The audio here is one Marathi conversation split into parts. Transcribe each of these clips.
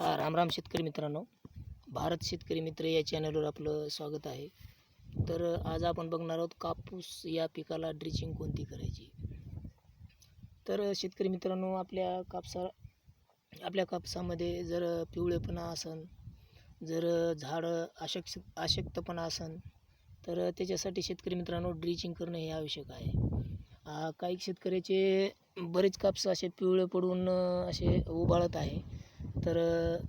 हा रामराम शेतकरी मित्रांनो. भारत शेतकरी मित्र या चॅनलवर आपलं स्वागत आहे. तर आज आपण बघणार आहोत कापूस या पिकाला ड्रिचिंग कोणती करायची? तर शेतकरी मित्रांनो आपल्या कापसा आपल्या कापसामध्ये जर पिवळेपणा असन जर झाडं अशक्त अशक्तपणा असन तर त्याच्यासाठी शेतकरी मित्रांनो ड्रिचिंग करणं हे आवश्यक आहे. काही शेतकऱ्याचे बरेच कापसं असे पिवळे पडून असे उबाळत आहे. तर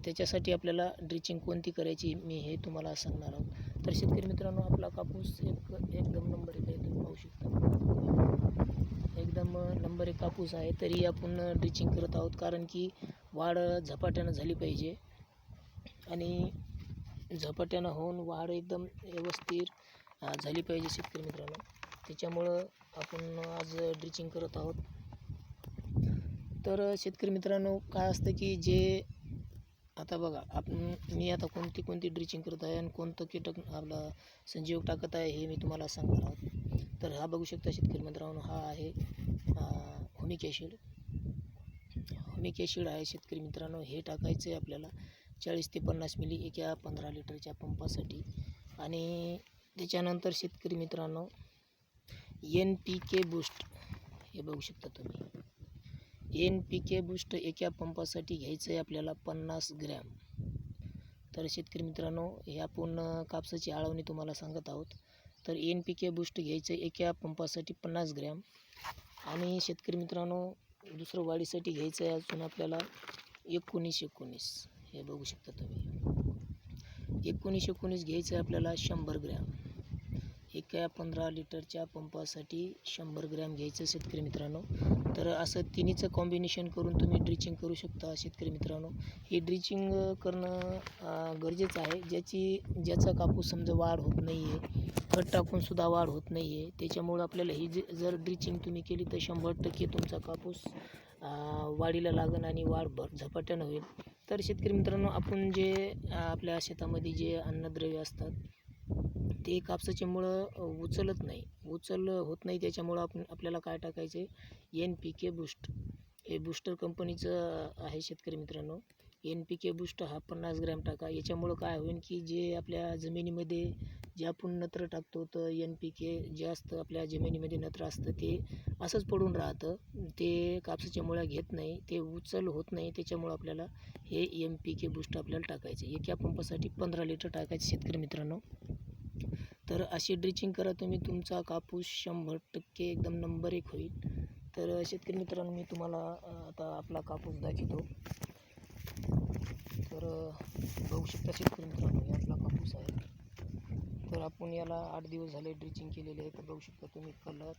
त्याच्यासाठी आपल्याला ड्रिचिंग कोणती करायची मी हे तुम्हाला सांगणार आहोत. तर शेतकरी मित्रांनो आपला कापूस एक एकदम नंबर एक आहे तुम्ही पाहू शकता. एकदम नंबर एक कापूस आहे तरी आपण ड्रिचिंग करत आहोत कारण की वाढ झपाट्यानं झाली पाहिजे. आणि झपाट्यानं होऊन वाढ एकदम व्यवस्थित झाली पाहिजे शेतकरी मित्रांनो. त्याच्यामुळं आपण आज ड्रिचिंग करत आहोत. तर शेतकरी मित्रांनो काय असतं की जे आता बघा आपण मी आता कोणती कोणती ड्रिचिंग करत आहे आणि कोणतं कीटक आपला संजीवक टाकत आहे हे मी तुम्हाला सांगणार आहोत. तर हा बघू शकता शेतकरी मित्रांनो हा आहे होमिक ॲशिड होमिक ॲशिड आहे शेतकरी मित्रांनो हे टाकायचं आहे आपल्याला चाळीस ते पन्नास मिली एका पंधरा लिटरच्या पंपासाठी. आणि त्याच्यानंतर शेतकरी मित्रांनो एन पी के बूस्ट हे बघू शकता तुम्ही. एन पी के बूस्ट एका पंपासाठी घ्यायचं आहे आपल्याला पन्नास ग्रॅम. तर शेतकरी मित्रांनो हे आपण कापसाची आळवणी तुम्हाला सांगत आहोत. तर एन पी के बूस्ट घ्यायचं आहे एका पंपासाठी पन्नास ग्रॅम. आणि शेतकरी मित्रांनो दुसरं वाढीसाठी घ्यायचं आहे अजून आपल्याला एकोणीस एकोणीस. हे बघू शकता तुम्ही. एकोणीस एकोणीस घ्यायचं आहे आपल्याला शंभर ग्रॅम. एका पंधरा लिटरच्या पंपासाठी शंभर ग्रॅम घ्यायचं शेतकरी मित्रांनो. तर असं तिन्हीचं कॉम्बिनेशन करून तुम्ही ड्रिचिंग करू शकता शेतकरी मित्रांनो. हे ड्रिचिंग करणं गरजेचं आहे. ज्याची ज्याचा कापूस समजा वाढ होत नाही आहे खत टाकूनसुद्धा वाढ होत नाही आहे त्याच्यामुळं आपल्याला ही जे जर ड्रिचिंग तुम्ही केली तर शंभर टक्के तुमचा कापूस वाढीला लागन आणि वाढ भर झपाट्यानं होईल. तर शेतकरी मित्रांनो आपण जे आपल्या शेतामध्ये जे अन्नद्रव्य असतात ते कापसाचे मुळं उचलत नाही. उचल होत नाही त्याच्यामुळं आपण आपल्याला काय टाकायचं एन पी के बूस्ट हे बूस्टर कंपनीचं आहे शेतकरी मित्रांनो. एन पी के बूस्ट हा पन्नास ग्रॅम टाका. याच्यामुळं काय होईल की जे आपल्या जमिनीमध्ये जे आपण नत्र टाकतो तर एन पी के जे असतं आपल्या जमिनीमध्ये नत्र असतं ते असंच पडून राहतं. ते कापसाच्या मुळ्या घेत नाही. ते उचल होत नाही. त्याच्यामुळं आपल्याला हे एन पी के बूस्ट आपल्याला टाकायचं एका पंपासाठी पंधरा लिटर टाकायचं शेतकरी मित्रांनो. तर अशी ड्रिचिंग करा तुम्ही तुमचा कापूस शंभर टक्के एकदम नंबर एक होईल. तर शेतकरी मित्रांनो मी तुम्हाला आता आपला कापूस दाखवतो. तर बघू शकता शेतकरी मित्रांनो हे आपला कापूस आहे. तर आपण याला आठ दिवस झाले ड्रिचिंग केलेले आहे. तर बघू शकता तुम्ही कलर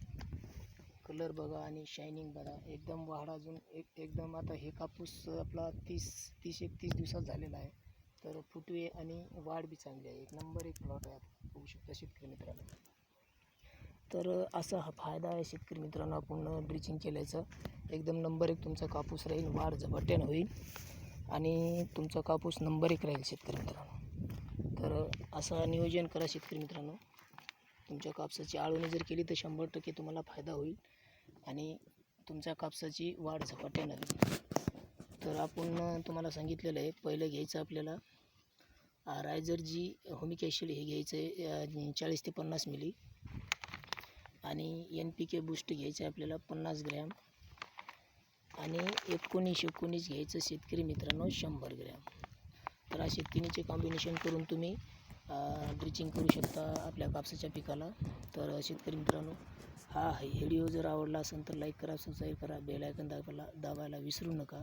कलर बघा आणि शायनिंग बघा. एकदम वाढ अजून एक एकदम आता हे कापूस आपला तीस तीस एकतीस दिवसात झालेला आहे. तर फुटवे आणि वाढ बी चांगली आहे. एक नंबर एक प्लॉट आहे आपण बघू शकता शेतकरी मित्रांनो. तर असा हा फायदा आहे शेतकरी मित्रांनो आपण ड्रिचिंग केल्याचं. एकदम नंबर एक तुमचा कापूस राहील वाढ झपाट्यानं होईल. आणि तुमचा कापूस नंबर एक राहील शेतकरी मित्रांनो. तर असं नियोजन करा शेतकरी मित्रांनो. तुमच्या कापसाची आळवणी जर केली तर शंभर टक्के तुम्हाला फायदा होईल. आणि तुमच्या कापसाची वाढ झपाट्यानं होईल. तर आपण तुम्हाला सांगितलेलं आहे. पहिलं घ्यायचं आपल्याला रायझर जी होमिक ॲशिड हे घ्यायचं आहे चाळीस ते पन्नास मिली. आणि एन पी के बूस्ट घ्यायचं आहे आपल्याला पन्नास ग्रॅम. आणि एकोणीस एकोणीस घ्यायचं शेतकरी मित्रांनो शंभर ग्रॅम. तर असे तिन्हीचे कॉम्बिनेशन करून तुम्ही ड्रिचिंग करू शकता आपल्या कापसाच्या पिकाला. तर शेतकरी मित्रांनो हा व्हिडिओ जर आवडला असेल तर लाईक करा सबस्क्राईब करा बेल आयकन दाबायला दाबायला विसरू नका.